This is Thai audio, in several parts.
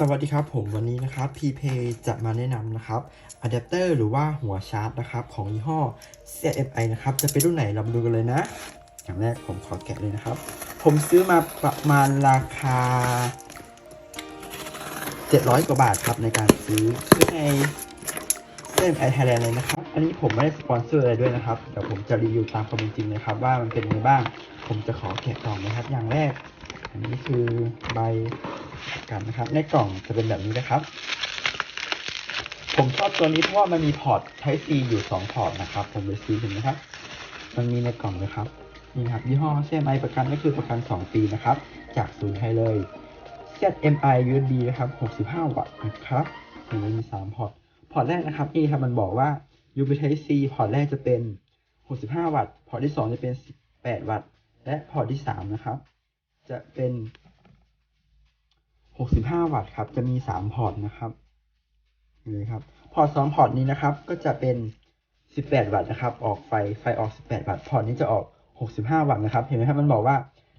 สวัสดีครับผมวันนี้นะครับ p p จะมาแนะนำนะครับอะแดปเตอร์หรือว่าหัวชาร์จนะครับ ของยี่ห้อ CMI นะครับ จะเป็นรุ่นไหนเรามาดูกันเลยนะ อย่างแรกผมขอแกะเลยนะครับ ผมซื้อมาประมาณราคา 700 กว่าบาทครับในการซื้อซื้อใน CMI Thailand เลยนะครับ อันนี้ผมไม่ได้สปอนเซอร์อะไรด้วยนะครับเดี๋ยวผมจะรีวิวตามความเป็นจริงเลยครับ ว่ามันเป็นยังไงบ้าง ผมจะขอแกะกล่องนะครับ อย่างแรก อันนี้คือใบ กันนะครับ ในกล่องจะเป็นแบบนี้นะครับ ผมชอบตัวนี้เพราะว่ามันมีพอร์ต Type C อยู่2พอร์ตนะครับ ผมเลยซื้อถึงนะครับ มันมีในกล่องเลยครับนี่ครับยี่ห้อ CMI ประกันก็คือประกัน 2 ปีนะครับ จากศูนย์ไทยเลย ZMI USB นะครับ 65 วัตต์นะครับมันมี 3 พอร์ต พอร์ตแรกนะครับนี่ครับมันบอกว่า USB Type C พอร์ตแรกจะเป็น 65 วัตต์ พอร์ตที่ 2 จะเป็น 18 วัตต์ และพอร์ตที่ 3 นะครับ จะเป็น 65 วัตต์ครับ จะมี 3 พอร์ตนะครับนี่ครับ พอร์ต2พอร์ตนี้นะครับ ก็จะเป็น 18 วัตต์นะครับ ออกไฟ ไฟออก 18 วัตต์ พอร์ตนี้จะออก 65 วัตต์นะครับ เห็นไหมครับ มันบอกว่า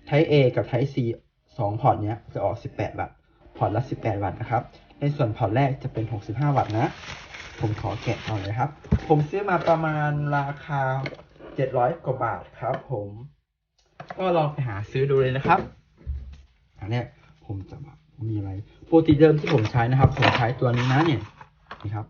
Type A กับ Type C 2 พอร์ตเนี้ยจะออก 18 วัตต์ พอร์ตละ 18 วัตต์นะครับ ในส่วนพอร์ตแรกจะเป็น 65 วัตต์นะ ผมขอแกะก่อนเลยครับ ผมซื้อมาประมาณราคา 700 กว่าบาทครับ ผม ก็ลองไปหาซื้อดูเลยนะครับ อันเนี้ยผมจะแบบ มีอะไรปกติเดิมที่ผมใช้นะครับ ผมใช้ตัวนี้นะเนี่ยนี่ครับ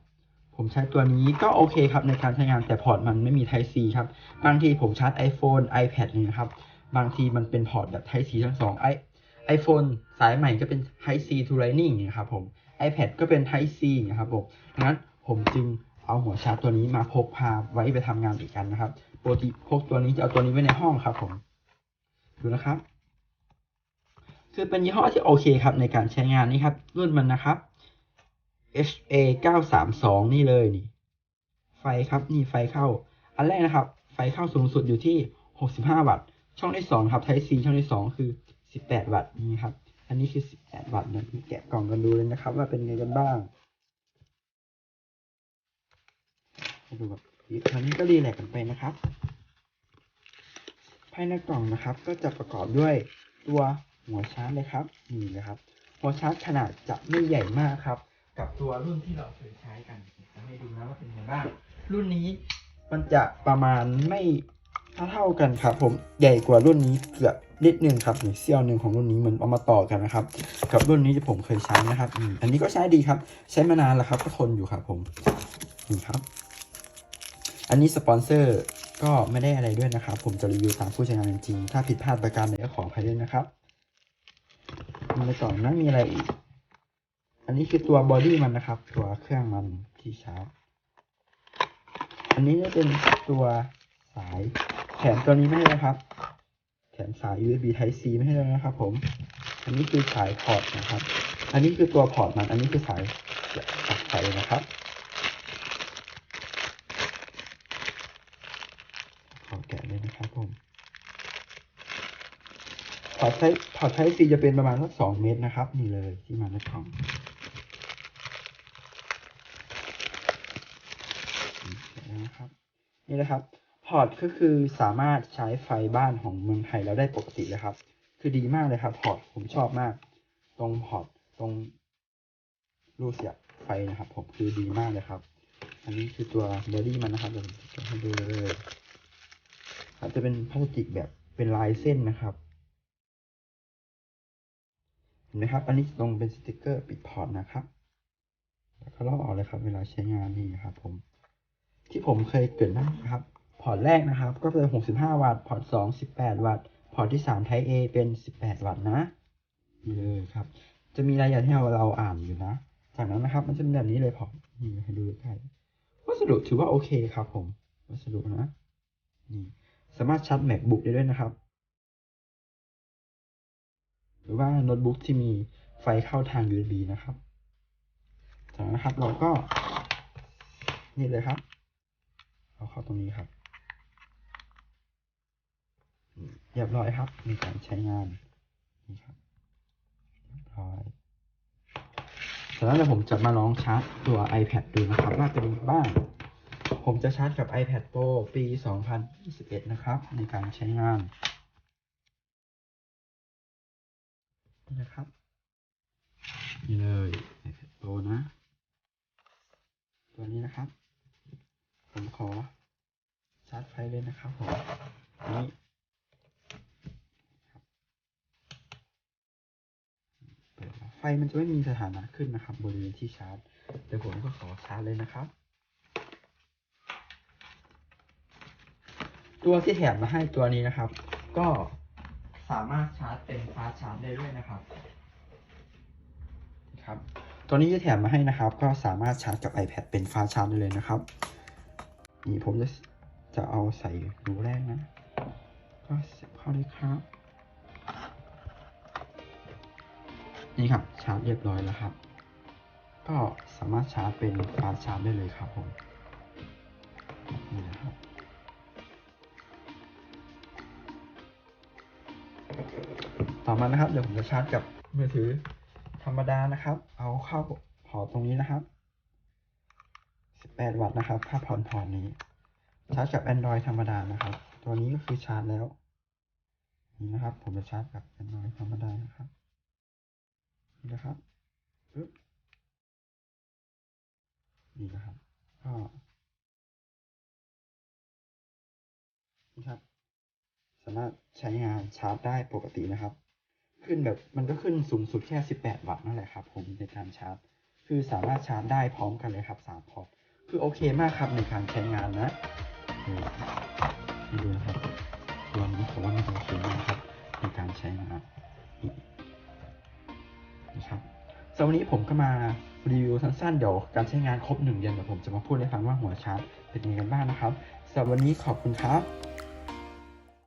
ผมใช้ตัวนี้ก็โอเคครับในการใช้งานแต่พอร์ตมันไม่มี Type C ครับบางทีผมชาร์จ iPhone iPad เนี่ยนะครับ บางทีมันเป็นพอร์ตแบบ Type C ทั้งสองไอ iPhone สายใหม่ก็เป็น Type C to Lightning นะครับผม iPad ก็เป็น Type C นะครับผมดังนั้นผมจึงเอาหัวชาร์จตัวนี้มาพกพาไว้ไปทำงานอีกกันนะครับปกติพกตัวนี้จะเอาตัวนี้ไว้ในห้องครับผมดูนะครับ คือเป็นยี่ห้อที่โอเคครับในการใช้งานนี่ครับ รุ่นมันนะครับ HA 932นี่เลยนี่ ไฟครับนี่ไฟเข้า อันแรกนะครับ ไฟเข้าสูงสุดอยู่ที่ 65 วัตต์ ช่องที่2ครับ Type C ช่องที่ 2 คือ 18 วัตต์นี่ครับ อันนี้คือ 18 วัตต์นะแกะกล่องกันดูเลยนะครับ ว่าเป็นไงกันบ้างดูแบบคราวนี้ก็รีแลกกันไปนะครับ ภายในกล่องนะครับ ก็จะประกอบด้วยตัว หัวชาร์จเลยครับนี่นะครับหัวชาร์จขนาดจะไม่ใหญ่มากครับ กับตัวรุ่นที่เราเคยใช้กันจะให้ดูนะว่าเป็นยังไงบ้างรุ่นนี้มันจะประมาณไม่เท่าเท่ากันครับ ผมใหญ่กว่ารุ่นนี้เกือบนิดนึงครับนึ่เซี่ยวหนึ่งของรุ่นนี้เหมือนเอามาต่อกันนะครับ กับรุ่นนี้ที่ผมเคยใช้นะครับอือันนี้ก็ใช้ดีครับ ใช้มานานแล้วครับก็ทนอยู่ครับผมนี่ครับ อันนี้สปอนเซอร์ก็ไม่ได้อะไรด้วยนะครับ ผมจะรีวิวตามผู้ใช้งานจริงถ้าผิดพลาดประการใดก็ขออภัยด้วยนะครับ มีในกล่อนั้นมีอะไรอีก อันนี้คือตัวบอดี้มันนะครับ ตัวเครื่องมันที่ชาร์จอันนี้จะเป็นตัวสายแถมตัวนี้ไม่ให้นะครับแถมสาย USB Type C ไม่ให้แลยนะครับ ผม อันนี้คือสายพอร์ตนะครับ อันนี้คือตัวพอร์ตมัน อันนี้คือสายตัดไฟนะครับ ขอแกะเลยนะครับผม พอร์ตไทพอร์ตไทซีจะเป็นประมาณสักสองเมตรนะครับ นี่เลยที่มาในกล่องนะครับนี่นะครับ พอร์ตก็คือสามารถใช้ไฟบ้านของเมืองไทยแล้วได้ปกติเลยครับ คือดีมากเลยครับ พอร์ตผมชอบมาก ตรงพอร์ตตรงรูเสียบไฟนะครับผมคือดีมากเลยครับ อันนี้คือตัวบอดี้มันนะครับผมจะให้ดูเลยอาจจะเป็นพลาสติกแบบเป็นลายเส้นนะครับ นไหมครับ อันนี้ตรงเป็นสติกเกอร์ปิดพอร์ตนะครับ แล้วก็ลอกออกเลยครับ เวลาใช้งานนี่ครับ ผม ที่ผมเคยเกิดนะครับ พอร์ตแรกนะครับ ก็เป็น 65 วัตต์ พอร์ต2 18 วัตต์ พอร์ตที่3 Type A เป็น 18 วัตต์นะนี่เลยครับ จะมีรายละเอียดให้เราอ่านอยู่นะ จากนั้นนะครับ มันจะเป็นแบบนี้เลยพอร์ตนี่ให้ดูใกล้วัสดุถือว่าโอเคครับ ผม วัสดุนะ นี่ สามารถชาร์จ MacBook ได้ด้วยนะครับ หรือว่าโน้ตบุ๊กที่มีไฟเข้าทาง USB นะครับจากนั้นครับเราก็นี่เลยครับเอาเข้าตรงนี้ครับเรียบร้อยครับในการใช้งานนี่ครับเรียบร้อยจากนั้นเดี๋ยวผมจะมาลองชาร์จตัว iPad ดูนะครับ ว่าเป็นยังบ้าง ผมจะชาร์จกับ iPad Pro ปี 2021 นะครับ ในการใช้งาน นะครับ นี่เลย iPad Pro นะ ตัวนี้นะครับ ผมขอชาร์จไฟเลยนะครับผมนี่ครับเปิดไฟมันจะไม่มีสถานะขึ้นนะครับ บริเวณที่ชาร์จเดี๋ยวผมก็ขอชาร์จเลยนะครับ ตัวที่แถมมาให้ตัวนี้นะครับ ก็ สามารถชาร์จเป็นฟาสชาร์จได้ด้วยนะครับ ครับ ตัวนี้จะแถมมาให้นะครับ ก็สามารถชาร์จกับ iPad เป็นฟาสชาร์จได้เลยนะครับ นี่ผมจะจะเอาใส่รูแรกนะ ก็เสียบเข้าเลยครับ นี่ครับชาร์จเรียบร้อยแล้วครับ ก็สามารถชาร์จเป็นฟาสชาร์จได้เลยครับผม ต่อมานะครับเดี๋ยวผมจะชาร์จกับมือถือธรรมดานะครับ เอาเข้าพอร์ตตรงนี้นะครับ 18 วัตต์นะครับ ถ้าพอร์ตพอร์ตนี้ ชาร์จกับ Android ธรรมดานะครับ ตัวนี้ก็คือชาร์จแล้ว นี่นะครับ ผมจะชาร์จกับ Android ธรรมดานะครับนี่นะครับปึ๊บนี่นะครับก็นี่ครับ สามารถใช้งานชาร์จได้ปกตินะครับ ขึ้นแบบมันก็ขึ้นสูงสุดแค่ 18 วัตต์นั่นแหละครับ ผมในการชาร์จ คือสามารถชาร์จได้พร้อมกันเลยครับ 3 พอร์ต คือโอเคมากครับในการใช้งานนะนี่ดูนะครับตัวนี้ผมว่ามันโอเคมากครับในการใช้งานนี่นะครับสำหรับวันนี้ผมก็มารีวิวสั้นๆ เดี๋ยวการใช้งานครบหนึ่งเดือนเดี๋ยวผมจะมาพูดให้ฟังว่าหัวชาร์จเป็นยังไงกันบ้างนะครับสำหรับวันนี้ขอบคุณครับ